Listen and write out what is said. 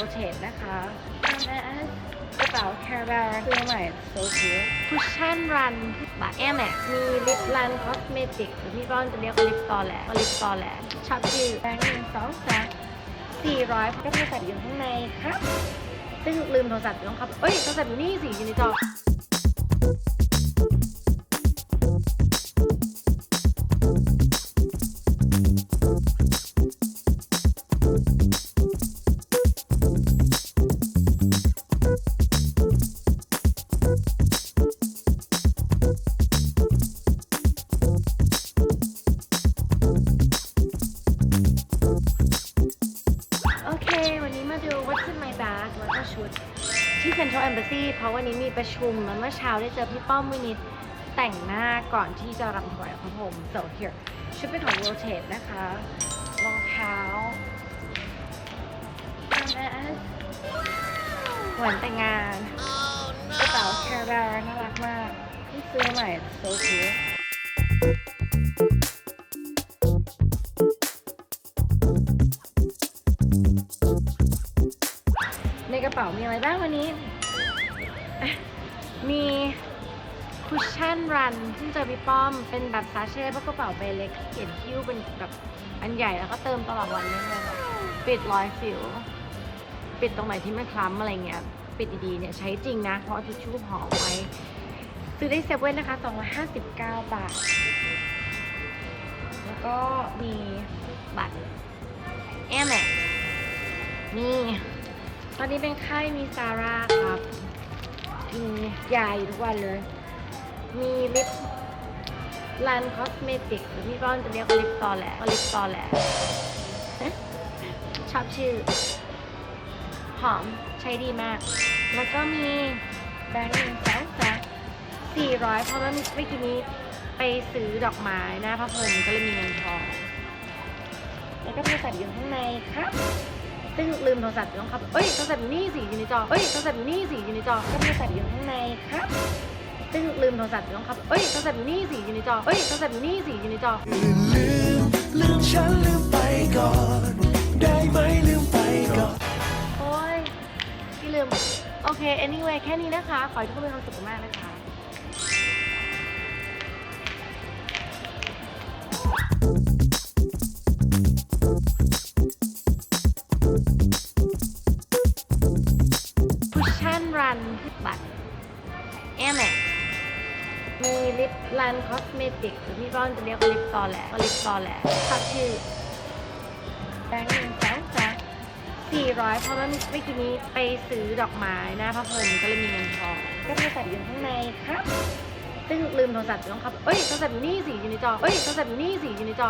rotate นะคะ MS กระเป๋า Caravan ตัวใหม่ so cute cushion run บัตร Air Max มี lip run cosmetic หรือพี่ป้อนจะเรียกว่า lip ตอแหลก็ lip ตอแหลชอบชื่อแบงค์หนึ่งสองสามสี่ร้อยก็โทรศัพท์อยู่ข้างในครับ ซึ่งลืมโทรศัพท์อยู่ต้องครับ เอ้ยโทรศัพท์อยู่นี่สิอยู่ในจอโแล้วก็ชุด ที่ Central Embassy เพราะวันนี้มีประชุมแล้วเมื่อเช้าได้เจอพี่ป้อมวินิตแต่งหน้าก่อนที่จะรำถวายพระพรหม so here ชุดเป็นของ Rotate นะคะรองเท้า MS เหมือนแต่งงานกระเป๋า Caravan น่ารักมากเพิ่ซื้อใหม่ so cute ป๋ามีอะไรบ้างวันนี้ มีคุชชั่นรันซึ่เจอพี่ป้อม เป็นแบบซาเช่เพราะกระเป๋าใบเล็กเขียนคิ้วเป็นแบบอันใหญ่แล้วก็เติมตลอดวันเลยเนี่ยแบบปิดรอยสิว ปิดตรงไหนที่ไมันคล้ำอะไรเงี้ย ปิดดีๆเนี่ยใช้จริงนะ เพราะทิชชู่ห่อไว้ ซื้อได้เซเว่นนะคะ 259 บาท แล้วก็มีบัตร Air Max นี่ ตอนนี้เป็นไข้มีซาร่าครับ มียาอยู่ทุกวันเลย มีลิปลันคอสเมติกหรือพี่ป้อนจะเรียกว่าลิปตอแหลก็ลิปตอแหลชอบชื่อ หอมใช้ดีมาก แล้วก็มีแบงค์หนึ่งสองสามสี่ร้อยเพราะว่าเมื่อกี้นี้ไปซื้อดอกไม้หน้าพระพรหมก็เลยมีเงินทอง แล้วก็โทรศัพท์อยู่ข้างในครับ ซึ่งลืมโทรศัพท์อยู่ต้องครับ เอ้ยโทรศัพท์อยู่นี่สิอยู่ในจอ เอ้ยโทรศัพท์อยู่นี่สิอยู่ในจอก็โทรศัพท์อยู่ข้างในครับ ซึ่งลืมโทรศัพท์อยู่ต้องครับ เอ้ยโทรศัพท์อยู่นี่สิอยู่ในจอ เอ้ยโทรศัพท์อยู่นี่สิอยู่ในจอ ลืมลืมฉันลืมไปก่อน ได้ไหมลืมไปก่อน โอ้ยพี่ลืม โอเค anyway แค่นี้นะคะ ขอให้ทุกคนมีความสุขมากนะคะ รันบัตร Air Max มีลิปรันคอสเมติกหรือพี่ป้อนจะเรียกว่าลิปตอแหลก็ลิปตอแหลชอบชื่อแบงค์หนึ่งสองสาสี่ร้อยเพราะว่าเมื่อกี้นี้ไปซื้อดอกไม้หน้าพระพรหมก็เลยมีเงินทองก็โทรศัพท์อยู่ข้างในครับซึ่งลืมโทรศัพท์ต้องครับเอ้ยโทรศัพท์อยู่นี่สิอยู่ในจอเอ้ยโทรศัพท์อยู่นี่สิอยู่ในจอ